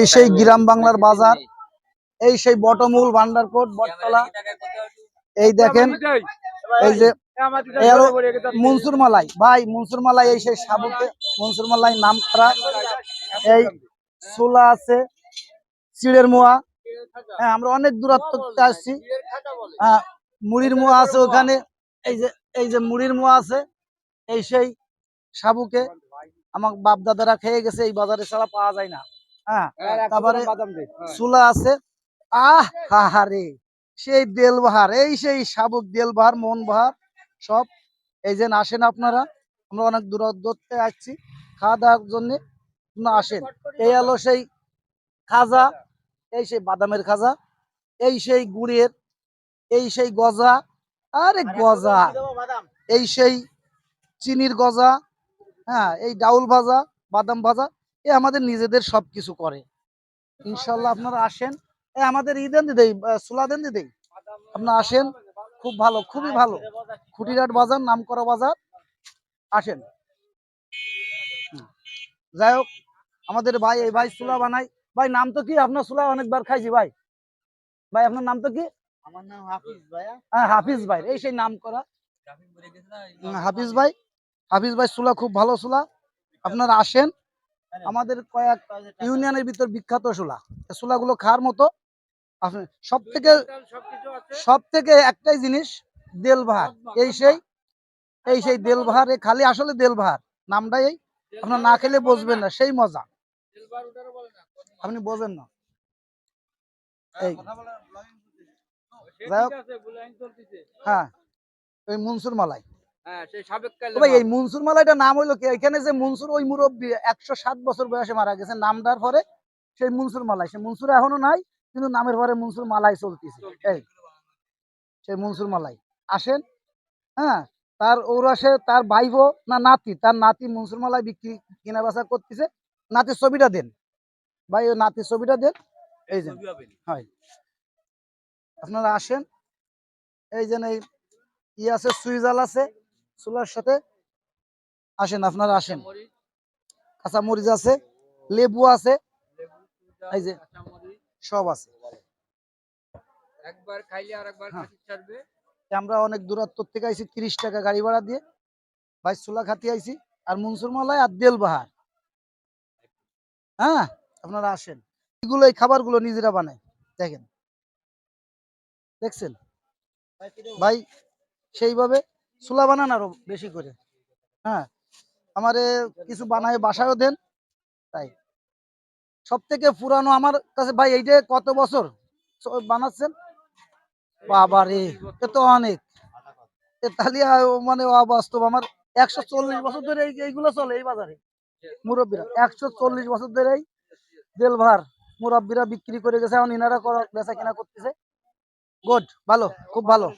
এই সেই গ্রাম বাংলার বাজার। এই। সেই বটমূল ভান্ডারকোট বটতলা। এই দেখেন এই যে মনসুর মালাই ভাই মনসুর মালাই এই সেই সাবুকে মনসুর মালাই নাম করা। এই সোলা আছে চিড়ের মোয়া। হ্যাঁ আমরা অনেক দূরত্ব আসছি। হ্যাঁ মুড়ির মোয়া আছে ওখানে। এই যে এই যে মুড়ির মোয়া আছে এই সেই সাবুকে। আমার বাপ দাদারা খেয়ে গেছে এই বাজারে ছাড়া পাওয়া যায় না। হ্যাঁ তারপরে সুলা আছে। আহ হা রে সেই দেলবাহার এই সেই সাবুক দেলবাহার মনবাহার সব। এই যে আসেন আপনারা আমরা অনেক দূরত্বে আসছি খাওয়া দাওয়ার জন্য আসেন। এই হলো সেই খাজা এই সেই বাদামের খাজা এই সেই গুড়ের এই সেই গজা আরে গজা। এই সেই চিনির গজা হ্যাঁ এই ডাউল ভাজা বাদাম ভাজা এ আমাদের নিজেদের সব কিছু করে। ইনশাল্লাহ আপনারা আসেন। এ আমাদের ঈদেন দিদেই সুলাদেন দিদেই আপনারা আসেন খুব ভালো খুবই ভালো। খুঁটিরাট বাজার নাম করা বাজার। আসেন। যাই হোক আমাদের ভাই এই ভাই সুলা বানাই ভাই নাম তো কি? আপনার সুলা অনেকবার খাইছি ভাই। ভাই আপনার নাম তো কি? আমার নাম হাফিজ ভাইয়া। হ্যাঁ হাফিজ ভাই। এই সেই নাম করা হাফিজ ভাই। হাফিজ ভাই সুলা খুব ভালো সুলা। আপনারা আসেন। আমাদের কয়েক ইউনিয়নের ভিতর বিখ্যাত সুলা সুলাগুলো খাওয়ার মতো। আপনি সব থেকে সব থেকে একটাই জিনিস দেলবাহার এই সেই এই সেই দেলবাহার খালি আসলে দেলবাহার নামটাই এই। আপনার না খেলে বসবেন না। সেই মজা। আপনি বোঝেন না। এই। যাই হোক। হ্যাঁ ওই মনসুর মালাই এই মনসুর মালাইটার নাম হইল কি? এখানে যে মনসুর ওই মুরব্বী একশো সাত বছর বয়সে মারা গেছে নামটার পরে সেই মনসুর মালাই। সে মনসুর এখনও নাই কিন্তু নামের পরে মনসুর মালাই চলতেছে। এই সেই মনসুর মালাই। আসেন হ্যাঁ তার ঔরাসে তার ভাইবো না নাতি তার নাতি মনসুর মালাই বিক্রি কেনা বেচা করতেছে। নাতির ছবিটা দেন। ভাই ওই নাতির ছবিটা দেন। এই যে হয়। আপনারা আসেন। এই যে এই ই আছে সুইজাল আছে। চুলার সাথে আসেন আপনারা আসেন। কাঁচা মরিচ আছে লেবু আছে এই যে সব আছে। একবার খাইলে আর একবার হ্যাঁ। ছাড়বে। আমরা অনেক দূরত্ব থেকে আইছি তিরিশ টাকা গাড়ি ভাড়া দিয়ে। ভাই চুলা খাতি আইছি আর মনসুর মালাই আর দেল বাহার হ্যাঁ আপনারা আসেন। এগুলো এই খাবারগুলো নিজেরা বানায় দেখেন। দেখছেন? ভাই সেইভাবে চুলা বানান আরও বেশি করে। হ্যাঁ আমারে কিছু বানায় বাসায়ও দেন, তাই। সব থেকে পুরানো আমার কাছে, ভাই, এইটা কত বছর? বানাচ্ছেন? বাবা রে এ তো অনেক। মানে অবাস্তব। আমার একশো চল্লিশ বছর ধরে এই- এইগুলো চলে এই বাজারে। মুরব্বীরা, একশো চল্লিশ বছর ধরে এই দেলভার মুরব্বীরা বিক্রি করে গেছে। এখন ইনারা করা বেচা কিনা করতেছে। গুড, ভালো, খুব ভালো।